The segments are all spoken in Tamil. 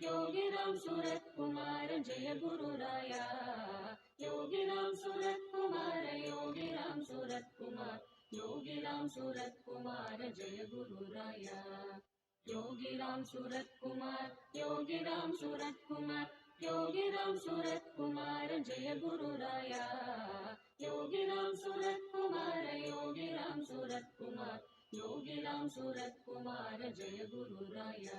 योगिनां सुरत्कुमार जय गुरुराया योगिनां सुरत्कुमार योगिनां सुरत्कुमार योगिनां सुरत्कुमार जय गुरुराया योगिराम सूरत कुमार योगिराम सूरत कुमार योगिराम सूरत कुमार जय गुरु राया योगिराम सूरत कुमार योगिराम सूरत कुमार योगिराम सूरत कुमार जय गुरु राया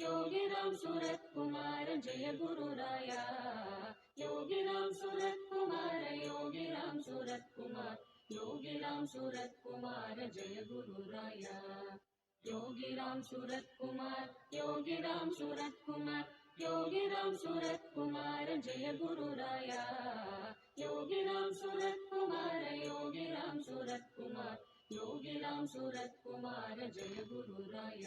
योगिनां सुरत्कुमार जय गुरुराय योगिनां सुरत्कुमार योगिनां सुरत्कुमार योगिनां सुरत्कुमार जय गुरुराय योगिराम सुरत्कुमार योगिराम सुरत्कुमार योगिराम सुरत्कुमार जय गुरुराय योगिराम सुरत्कुमार योगिराम सुरत्कुमार योगिराम सुरत्कुमार जय गुरुराय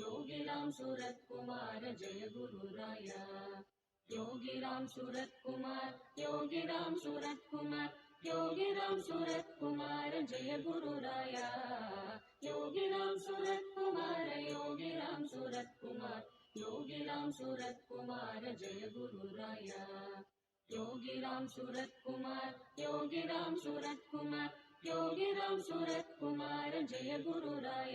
യോഗിരാം സുരത് കുമാര ജയ ഗുരുരായ യോഗിരാം സുരത് കുമാർ യോഗിരാം സുരത് കുമാർ യോഗിരാം സുരത് കുമാര ജയ ഗുരുരായ യോഗിരാം സുരത് കുമാര യോഗിരാം സുരത് കുമാർ യോഗിരാം സുരത് കുമാര ജയ ഗുരുരായ യോഗിരാം സുരത് കുമാർ യോഗിരാം സുരത് കുമാർ യോഗിരാം സുരത് കുമാര ജയ ഗുരുരായ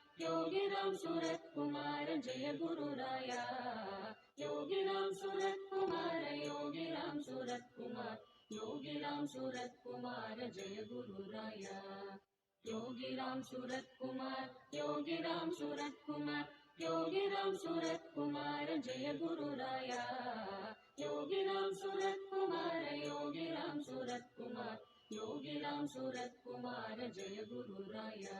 योगिनां सुरत्कुमार जय गुरुराया योगिनां सुरत्कुमार योगिनां सुरत्कुमार योगिनां सुरत्कुमार जय गुरुराया योगिराम सुरत्कुमार योगिराम सुरत्कुमार योगिराम सुरत्कुमार जय गुरुराया योगिराम सुरत्कुमार योगिराम सुरत्कुमार योगिराम सुरत्कुमार जय गुरुराया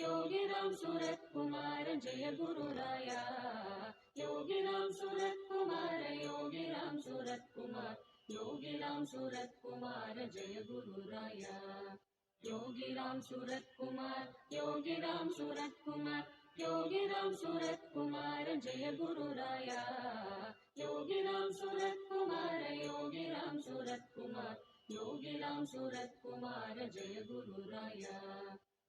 योगिनां सुरत्कुमार जय गुरुराया योगिनां सुरत्कुमार योगिनां सुरत्कुमार योगिनां सुरत्कुमार जय गुरुराया योगिराम सुरत्कुमार योगिराम सुरत्कुमार योगिराम सुरत्कुमार जय गुरुराया योगिराम सुरत्कुमार योगिराम सुरत्कुमार योगिराम सुरत्कुमार जय गुरुराया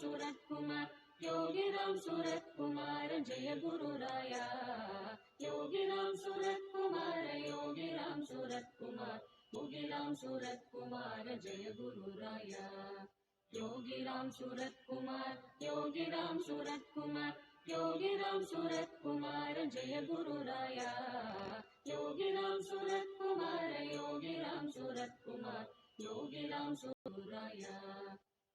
सूरत कुमार योगी राम सूरत कुमार जय गुरु राया राम सूरत कुमार योगी राम सूरत कुमार योगी राम सूरत कुमार जय गुरु राया राम सूरत कुमार योगी राम सूरत कुमार योगी राम सूरत कुमार जय गुरु राया राम सूरत कुमार योगी राम सूरत कुमार योगी राम सूरत राया